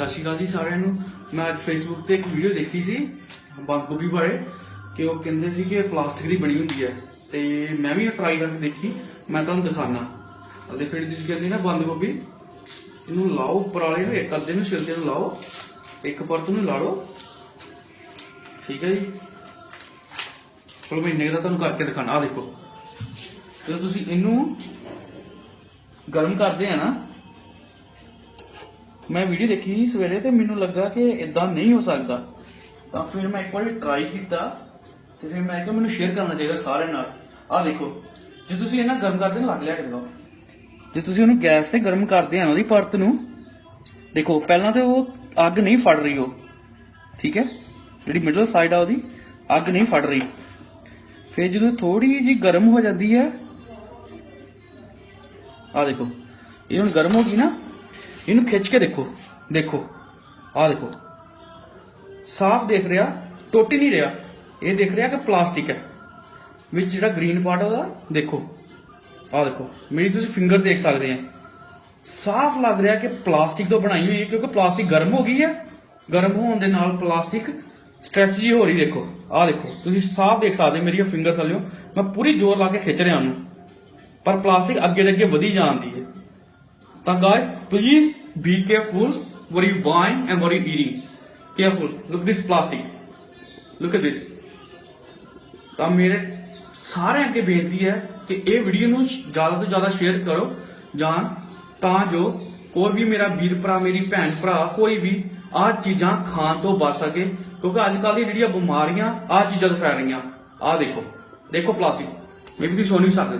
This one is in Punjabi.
ਸਤਿ ਸ਼੍ਰੀ ਅਕਾਲ ਜੀ ਸਾਰਿਆਂ ਨੂੰ। ਮੈਂ ਅੱਜ ਫੇਸਬੁੱਕ ਤੇ ਇੱਕ ਵੀਡੀਓ ਦੇਖੀ ਸੀ, ਬੰਦ ਗੋਭੀ ਬਾਰੇ, ਕਿ ਉਹ ਕਹਿੰਦੇ ਸੀ ਕਿ ਇਹ ਪਲਾਸਟਿਕ ਦੀ ਬਣੀ ਹੁੰਦੀ ਹੈ। ਤੇ ਮੈਂ ਵੀ ਟਰਾਈ ਕਰਕੇ ਦੇਖੀ, ਮੈਂ ਤੁਹਾਨੂੰ ਦਿਖਾਣਾ ਆ ਦੇਖੋ ਜਿਹੜੀ ਤੁਸੀਂ ਕਹਿੰਦੇ ਨਾ ਬੰਦ ਗੋਭੀ, ਇਹਨੂੰ ਲਾਓ ਉੱਪਰ ਵਾਲੇ ਨੂੰ, ਇੱਕ ਅੱਧੇ ਨੂੰ ਛਿਲਕੇ ਨੂੰ ਲਾਓ, ਇੱਕ ਪਰਤ ਨੂੰ ਲਾ ਲਓ ਠੀਕ ਹੈ ਜੀ। ਚਲੋ ਮੈਂ ਇੰਨੇ ਕੁ ਦਾ ਤੁਹਾਨੂੰ ਕਰਕੇ ਦਿਖਾਣਾ ਆ ਦੇਖੋ। ਜਦੋਂ ਤੁਸੀਂ ਇਹਨੂੰ ਗਰਮ ਕਰਦੇ ਆ ਨਾ ਮੈਂ ਵੀਡੀਓ ਦੇਖੀ ਸੀ ਸਵੇਰੇ ਤੇ ਮੈਨੂੰ ਲੱਗਾ ਕਿ ਇਦਾਂ ਨਹੀਂ ਹੋ ਸਕਦਾ। ਤਾਂ ਫਿਰ ਮੈਂ ਇੱਕ ਵਾਰੀ ਟਰਾਈ ਕੀਤਾ ਤੇ ਫਿਰ ਮੈਂ ਕਿਹਾ ਮੈਨੂੰ ਸ਼ੇਅਰ ਕਰਨਾ ਚਾਹੀਦਾ ਸਾਰਿਆਂ ਨਾਲ। ਆਹ ਦੇਖੋ, ਜੇ ਤੁਸੀਂ ਇਹਨਾਂ ਗਰਮ ਕਰਦੇ ਨਾ ਲੱਗ ਲਿਆ ਕਰੋ ਜੇ ਤੁਸੀਂ ਉਹਨੂੰ ਗੈਸ ਤੇ ਗਰਮ ਕਰਦੇ ਆ ਉਹਦੀ ਪਰਤ ਨੂੰ, ਦੇਖੋ, ਪਹਿਲਾਂ ਤੇ ਉਹ ਅੱਗ ਨਹੀਂ ਫੜ ਰਹੀ ਉਹ। ਠੀਕ ਹੈ? ਜਿਹੜੀ ਮਿਡਲ ਸਾਈਡ ਆ ਉਹਦੀ, ਅੱਗ ਨਹੀਂ ਫੜ ਰਹੀ। ਫਿਰ ਜਦੋਂ ਥੋੜੀ ਜਿਹੀ ਗਰਮ ਹੋ ਜਾਂਦੀ ਹੈ ਆ ਦੇਖੋ, ਇਹ ਹੁਣ ਗਰਮ ਹੋ ਗਈ ਨਾ ਇਹਨੂੰ ਖਿੱਚ ਕੇ ਦੇਖੋ ਦੇਖੋ, ਆਹ ਦੇਖੋ। ਸਾਫ਼ ਦੇਖ ਰਿਹਾ, ਟੁੱਟ ਨਹੀਂ ਰਿਹਾ। ਇਹ ਦੇਖ ਰਿਹਾ ਕਿ ਪਲਾਸਟਿਕ ਹੈ। ਵਿੱਚ ਜਿਹੜਾ ਗ੍ਰੀਨ ਪਾਰਟ ਉਹਦਾ, ਦੇਖੋ। ਆਹ ਦੇਖੋ, ਮੇਰੀ ਤੁਸੀਂ ਫਿੰਗਰ ਦੇਖ ਸਕਦੇ ਆ। ਸਾਫ਼ ਲੱਗ ਰਿਹਾ ਕਿ ਪਲਾਸਟਿਕ ਤੋਂ ਬਣਾਈ ਹੋਈ ਹੈ, ਕਿਉਂਕਿ ਪਲਾਸਟਿਕ ਗਰਮ ਹੋ ਗਈ ਹੈ। ਗਰਮ ਹੋਣ ਦੇ ਨਾਲ ਪਲਾਸਟਿਕ ਸਟ੍ਰੈਚ ਜੀ ਹੋ ਰਹੀ, ਦੇਖੋ। ਆਹ ਦੇਖੋ, ਤੁਸੀਂ ਸਾਫ਼ ਦੇਖ ਸਕਦੇ ਮੇਰੀ ਫਿੰਗਰ ਥੱਲਿਓ। ਮੈਂ ਪੂਰੀ ਜ਼ੋਰ ਲਾ ਕੇ ਖਿੱਚ ਰਿਹਾ ਉਹਨੂੰ। ਪਰ ਪਲਾਸਟਿਕ ਅੱਗੇ ਅੱਗੇ ਵਧੀ ਜਾਂਦੀ ਹੈ। ਤਾਂ guys, please be careful what you buying and what you eating. Careful. Look this plastic. Look at this. ਤਾਂ ਮੇਰੇ ਸਾਰਿਆਂ ਅੱਗੇ ਬੇਨਤੀ ਹੈ ਕਿ ਇਹ ਵੀਡੀਓ ਨੂੰ ਜ਼ਿਆਦਾ ਤੋਂ ਜ਼ਿਆਦਾ ਸ਼ੇਅਰ ਕਰੋ, ਜਾਂ ਤਾਂ ਜੋ ਕੋਈ ਵੀ ਮੇਰਾ ਵੀਰ ਭਰਾ, ਮੇਰੀ ਭੈਣ ਭਰਾ, ਕੋਈ ਵੀ ਆਹ ਚੀਜ਼ਾਂ ਖਾਣ ਤੋਂ ਬਚ ਸਕੇ, ਕਿਉਂਕਿ ਅੱਜ ਕੱਲ੍ਹ ਦੀ ਜਿਹੜੀਆਂ ਬਿਮਾਰੀਆਂ, ਆਹ ਚੀਜ਼ਾਂ ਤੋਂ ਫੈਲ ਰਹੀਆਂ। ਆਹ ਦੇਖੋ। ਦੇਖੋ ਪਲਾਸਟਿਕ ਮੈਂ ਵੀ ਤੁਸੀਂ ਸੁਣ ਨਹੀਂ ਸਕਦੇ